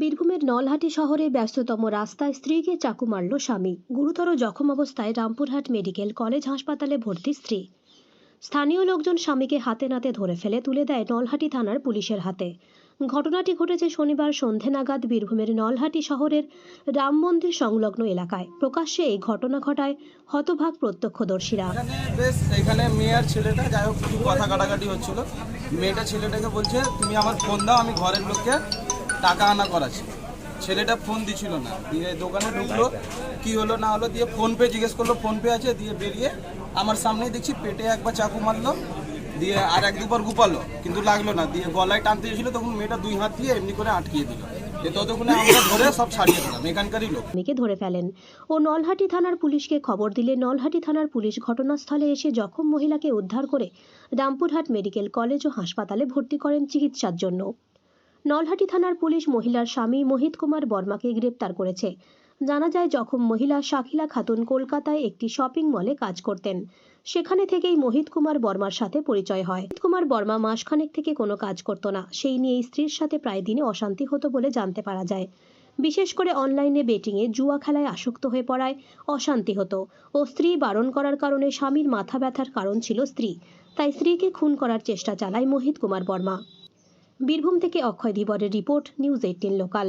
বীরভূমের নলহাটি শহরে ব্যস্ততম রাস্তায় স্ত্রীকে চাকু মারল স্বামী। গুরুতর জখম অবস্থায় রামপুরহাট মেডিকেল কলেজ হাসপাতালে ভর্তি স্ত্রী। স্থানীয় লোকজন স্বামীকে হাতে নাতে ধরে ফেলে তুলে দেয় নলহাটি থানার পুলিশের হাতে। ঘটনাটি ঘটেছে শনিবার সন্ধে নাগাদ বীরভূমের নলহাটি শহরের রাম মন্দির সংলগ্ন এলাকায়। প্রকাশ্যে এই ঘটনা ঘটায় হতভাগ প্রত্যক্ষদর্শীরা। এখানে ছেলেটা, যাই হোক কথা কাটাকাটি হচ্ছিল। মেয়েটা ছেলেটাকে বলছে, তুমি আমার ফোন দাও, আমি ঘরের লোককে টাকা আনা করা ছিল। ছেলেটা ফোন দিছিল না। দিয়ে দোকানে ঢুকলো। কি হলো না হলো দিয়ে ফোন পে জিজ্ঞেস করল। ফোন পে আছে? দিয়ে বেরিয়ে আমার সামনেই দেখছি পেটে একবার চাকু মারলো। দিয়ে আর এক দুবার গুপালো কিন্তু লাগল না। দিয়ে গলায় টানতে গেছিল তখন মেয়েটা দুই হাত দিয়ে এমনি করে আটকিয়ে দিল। সব এখানকারই ধরে ফেলেন। ও নলহাটি থানার পুলিশকে খবর দিলে নলহাটি থানার পুলিশ ঘটনাস্থলে এসে জখম মহিলাকে উদ্ধার করে রামপুরহাট মেডিকেল কলেজ ও হাসপাতালে ভর্তি করেন চিকিৎসার জন্য। নলহাটি থানার পুলিশ মহিলার স্বামী মোহিত কুমার বর্মাকে গ্রেপ্তার করেছে। জানা যায়, জখম মহিলা শাকিলা খাতুন কলকাতায় একটি শপিং মলে কাজ করতেন। সেখানে থেকেই মোহিত কুমার বর্মার সাথে পরিচয় হয়। মোহিত কুমার বর্মা মাসখানেক থেকে কোনো কাজ করতো না। সেই নিয়ে স্ত্রীর সাথে প্রায় দিনে অশান্তি হতো বলে জানতে পারা যায়। বিশেষ করে অনলাইনে বেটিংয়ে জুয়া খেলায় আসক্ত হয়ে পড়ায় অশান্তি হতো ও স্ত্রী বারণ করার কারণে স্বামীর মাথা ব্যথার কারণ ছিল স্ত্রী। তাই স্ত্রীকে খুন করার চেষ্টা চালায় মোহিত কুমার বর্মা। বীরভূম থেকে অক্ষয় ধীবরের রিপোর্ট নিউজ এইটিন লোকাল।